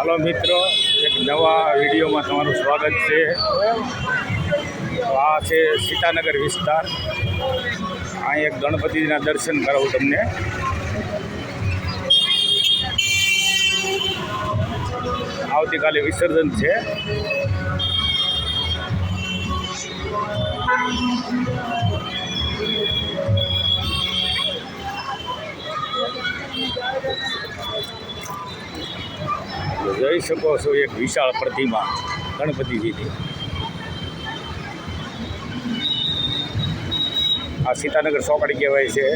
હાલો મિત્રો, એક નવા વિડીયોમાં તમારું સ્વાગત છે. આ છે સીતાનગર વિસ્તાર. અહીં એક ગણપતિના દર્શન કરાવું તમને. આવતીકાલે વિસર્જન છે. જોઈ શકો છો એક વિશાળ પ્રતિમા ગણપતિજીની આ સીતાનગર ચોકડી કહેવાય છે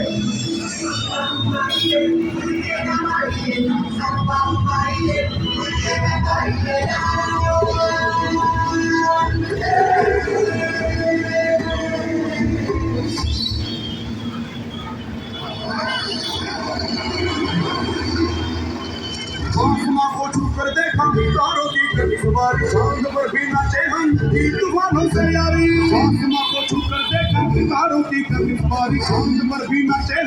Thank you. चाँद पर भी नाचे की तूफानों से यारी। आसमां को छू देखा तारों की कभी सवारी चाँद पर भी नाचे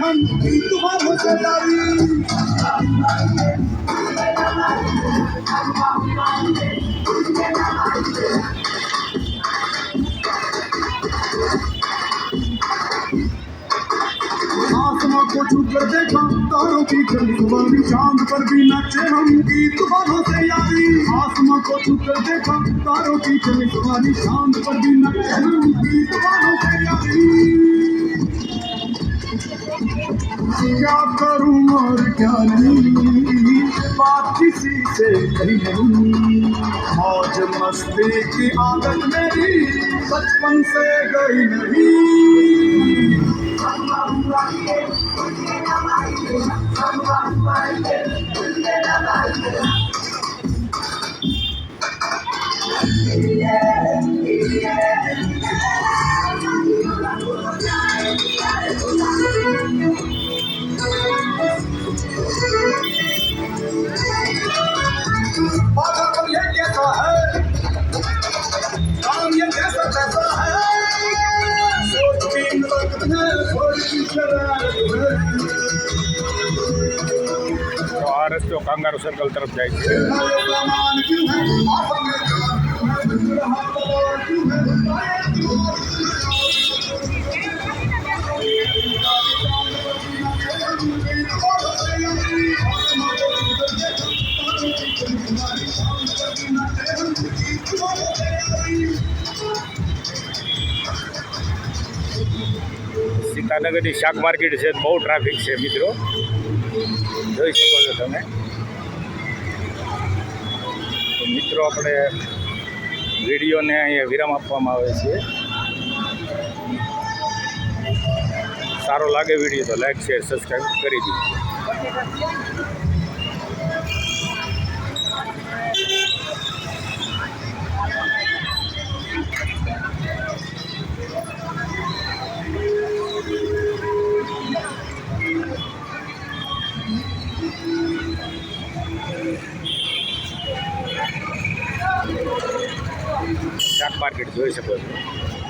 की तूफानों से यारी। आसमां को छू देखा, तारों की कभी सवारी चाँद पर भी नाचे हम की तूफानों से यारी, आसमां को छू देखा, तारों की कभी सवारी चाँद पर भी नाचे हम की तूफानों से यारी। क्या करूँ और क्या नहीं, बात किसी से कही नहीं। मौज मस्ती की आदत मेरी, बचपन से गई नहीं। my head. तो कांगारू सर्कल तरफ़ जाए। सीतानगर शाक मार्केट से बहुत ट्राफिक है मित्रों। જોઈ શકો છો તમે. તો મિત્રો, આપણે વિડીયોને અહીંયા વિરામ આપવામાં આવે છે. સારો લાગે વીડિયો તો લાઈક, શેર સબસ્ક્રાઈબ કરી દીધું. માર્કેટ જોઈ શકો છો.